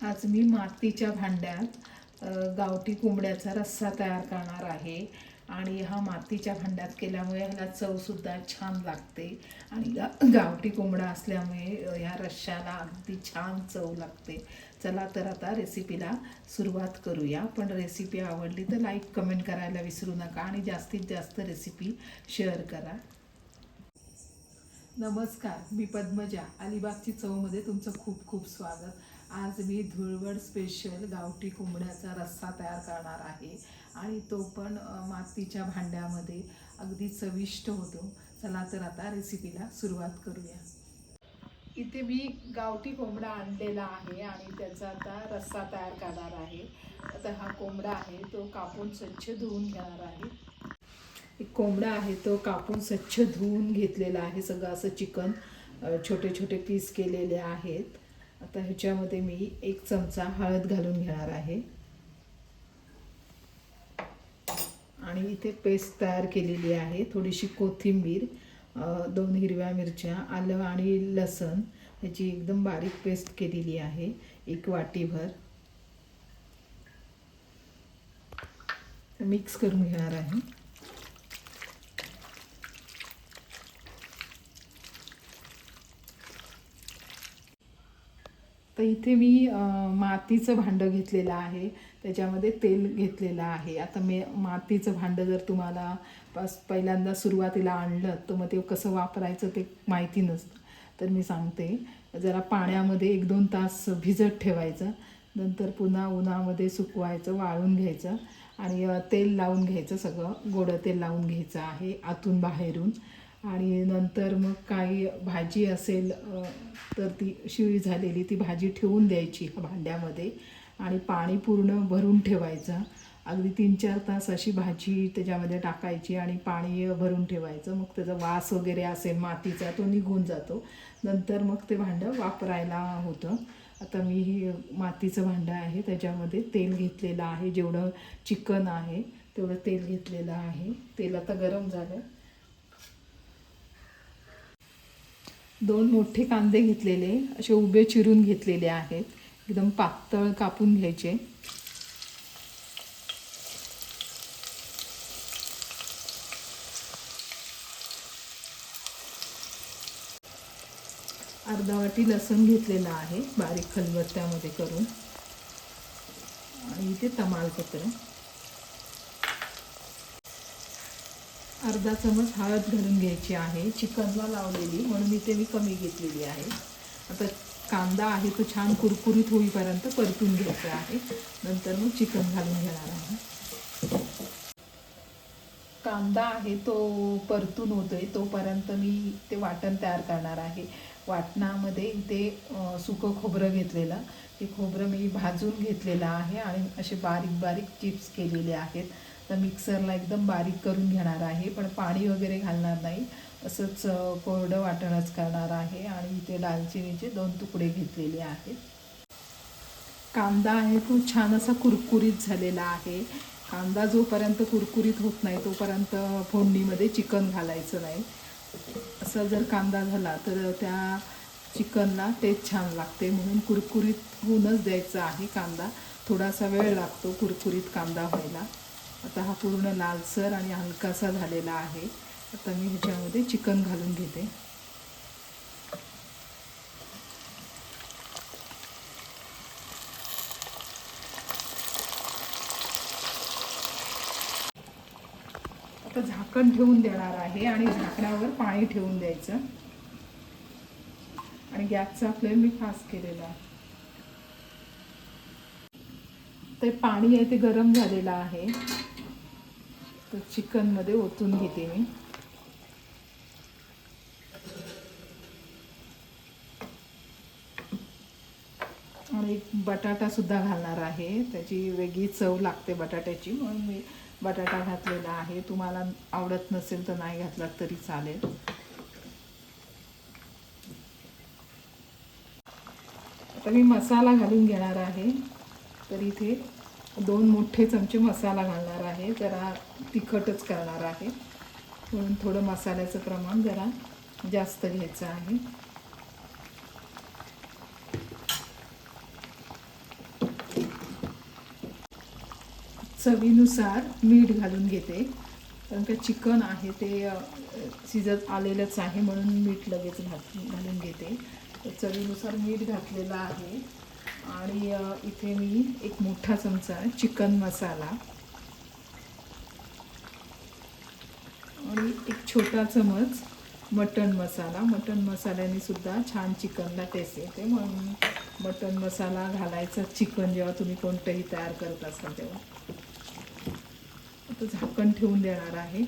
आज मी मातीच्या भांड्यात गावठी कोंबड्याचा रस्सा तयार करणार आहे. आणि हा मातीच्या भांड्यात केल्यामुळे ह्याला चवसुद्धा छान लागते. आणि गा गावठी कोंबडा असल्यामुळे ह्या रश्श्याला अगदी छान चव लागते. चला तर आता रेसिपीला सुरुवात करूया. पण रेसिपी आवडली तर लाईक कमेंट करायला विसरू नका. आणि जास्तीत जास्त रेसिपी शेअर करा. नमस्कार मी पद्मजा. अलिबागची चवमध्ये तुमचं खूप खूप स्वागत. आज मी धुळवड स्पेशल गावठी कोंबड्याचा रस्सा तयार करणार आहे. आणि तो पण मातीच्या भांड्यामध्ये अगदी चविष्ट होतो. चला तर आता रेसिपीला सुरुवात करूया. इथे मी गावठी कोंबडा आणलेला आहे आणि त्याचा आता रस्सा तयार करणार आहे. आता हा कोंबडा आहे तो कापून स्वच्छ धुवून घेणार आहे. एक कोंबडा आहे तो कापून स्वच्छ धुवून घेतलेला आहे. सगळं असं चिकन छोटे छोटे पीस केलेले आहेत. आता ह्याच्यामध्ये मी एक चमचा हळद घालून घेणार आहे. आणि इथे पेस्ट तयार केलेली आहे थोडीशी कोथिंबीर दोन हिरव्या मिरच्या आलं आणि लसण ह्याची एकदम बारीक पेस्ट केलेली आहे एक वाटीभर. मिक्स करून घेणार आहे. तर इथे मी मातीचं भांडं घेतलेलं आहे. त्याच्यामध्ये तेल घेतलेलं आहे. आता मे मातीचं भांडं जर तुम्हाला पास पहिल्यांदा सुरुवातीला आणलं तर मग ते कसं वापरायचं ते माहिती नसतं. तर मी सांगते. जरा पाण्यामध्ये एक दोन तास भिजत ठेवायचं. नंतर पुन्हा उन्हामध्ये सुकवायचं वाळून घ्यायचं. आणि तेल लावून घ्यायचं सगळं. गोडं तेल लावून घ्यायचं आहे आतून बाहेरून. आणि नंतर मग काही भाजी असेल तर ती शिळी झालेली ती भाजी ठेवून द्यायची भांड्यामध्ये आणि पाणी पूर्ण भरून ठेवायचं. अगदी तीन चार तास अशी भाजी त्याच्यामध्ये टाकायची आणि पाणी भरून ठेवायचं. मग त्याचा वास वगैरे असेल मातीचा तो निघून जातो. नंतर मग ते भांडं वापरायला होतं. आता मी ही मातीचं भांडं आहे त्याच्यामध्ये तेल घेतलेलं आहे. जेवढं चिकन आहे तेवढं तेल घेतलेलं आहे. तेल आता गरम झालं. दोन मोठे कांदे घेतलेले असे उभे चिरून घेतलेले आहेत. एकदम पातळ कापून घ्यायचे. अर्धा वाटी लसूण घेतलेला आहे बारीक खलबत्त्यामध्ये करून. आणि इथे तमालपत्र. अर्धा चमच हळद घालून घ्यायची आहे. चिकनला लावलेली म्हणून इथे मी कमी घेतलेली आहे. आता कांदा आहे तो छान कुरकुरीत होईपर्यंत परतून घ्यायचा आहे. नंतर मग चिकन घालून घेणार आहे. कांदा आहे तो परतून होतोय तोपर्यंत मी ते वाटण तयार करणार आहे. वाटणामध्ये इथे सुकं खोबरं घेतलेलं. ते खोबरं मी भाजून घेतलेलं आहे आणि असे बारीक बारीक चिप्स केलेले आहेत. तर मिक्सरला एकदम बारीक करून घेणार आहे. पण पाणी वगैरे घालणार नाही. असंच कोरडं वाटणच करणार आहे आणि इथे दालचिनीचे दोन तुकडे घेतलेले आहेत. कांदा आहे तो छान असा कुरकुरीत झालेला आहे. कांदा जोपर्यंत कुरकुरीत होत नाही तोपर्यंत फोडणीमध्ये चिकन घालायचं नाही. असा जर कांदा झाला तर त्या चिकनला टेस्ट छान लागते. म्हणून कुरकुरीत होऊनच द्यायचा आहे कांदा. थोडासा वेळ लागतो कुरकुरीत कांदा व्हायला. आता हा पूर्ण लालसर आणि हलकासा झालेला आहे. आता मी ह्याच्यामध्ये चिकन घालून घेते. आता झाकण ठेवून देणार आहे आणि झाकणावर पाणी ठेवून द्यायचं. आणि गॅसचा फ्लेम मी फास्ट केलेला आहे. ते पाणी आहे ते गरम झालेलं आहे. तर चिकनमध्ये ओतून घेते मी. आणि एक बटाटा सुद्धा घालणार आहे. त्याची वेगळी चव लागते बटाट्याची म्हणून मी बटाटा घातलेला आहे. तुम्हाला आवडत नसेल तर नाही घातला तरी चालेल. आता मी मसाला घालून घेणार आहे. तर इथे दोन मोठे चमचे मसाला घालणार आहे. जरा तिखटच करणार आहे. म्हणून थोडं मसाल्याचं प्रमाण जरा जास्त घ्यायचं आहे. चवीनुसार मीठ घालून घेते. कारण का चिकन आहे ते शिजत आलेलंच आहे म्हणून मीठ लगेच घात घालून घेते. चवीनुसार मीठ घातलेलं आहे. आणि इथे मी एक मोठा चमचा चिकन मसाला आणि एक छोटा चमच मटन मसाला. मटन मसाल्याने सुद्धा छान चिकनला टेस्ट येते. म्हणून मटन मसाला घालायचा चिकन जेव्हा तुम्ही कोणतंही तयार करत असाल तेव्हा. तो झाकण ठेवून देणार आहे.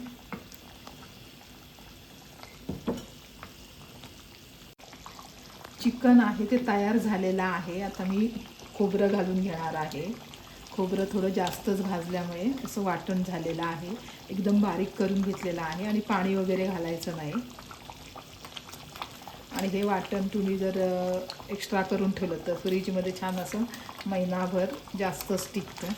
चिकन आहे ते तयार झालेलं आहे. आता मी खोबरं घालून घेणार आहे. खोबरं थोडं जास्तच भाजल्यामुळे असं वाटण झालेलं आहे. एकदम बारीक करून घेतलेलं आहे आणि पाणी वगैरे घालायचं नाही. आणि हे वाटण तुम्ही जर एक्स्ट्रा करून ठेवलं तर फ्रीजमध्ये छान असं महिनाभर जास्तच टिकतं.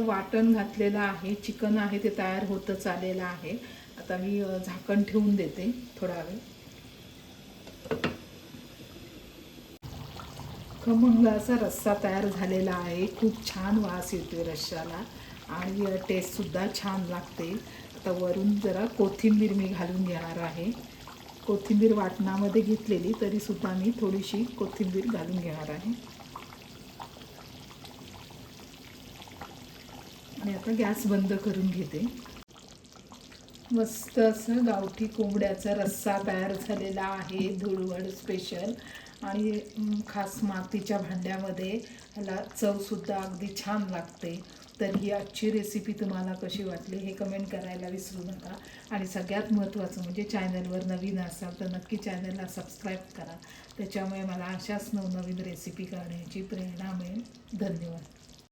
तर वाटण घातलेलं आहे चिकन आहे ते तयार होतच आलेलं आहे. आता मी झाकण ठेवून देते थोडा वेळ. खमंग असा रस्सा तयार झालेला आहे. खूप छान वास येतोय रश्श्याला आणि टेस्टसुद्धा छान लागते. आता वरून जरा कोथिंबीर मी घालून घेणार आहे. कोथिंबीर वाटणामध्ये घेतलेली तरीसुद्धा मी थोडीशी कोथिंबीर घालून घेणार आहे. आणि आता गॅस बंद करून घेते. मस्त असं गावठी कोंबड्याचा रस्सा तयार झालेला आहे धुळवड स्पेशल आणि खास मातीच्या भांड्यामध्ये ह्याला चवसुद्धा अगदी छान लागते. तर ही आजची रेसिपी तुम्हाला कशी वाटली हे कमेंट करायला विसरू नका. आणि सगळ्यात महत्त्वाचं म्हणजे चॅनलवर नवीन असाल तर नक्की चॅनलला सबस्क्राईब करा. त्याच्यामुळे मला अशाच नवनवीन रेसिपी करण्याची प्रेरणा मिळेल. धन्यवाद.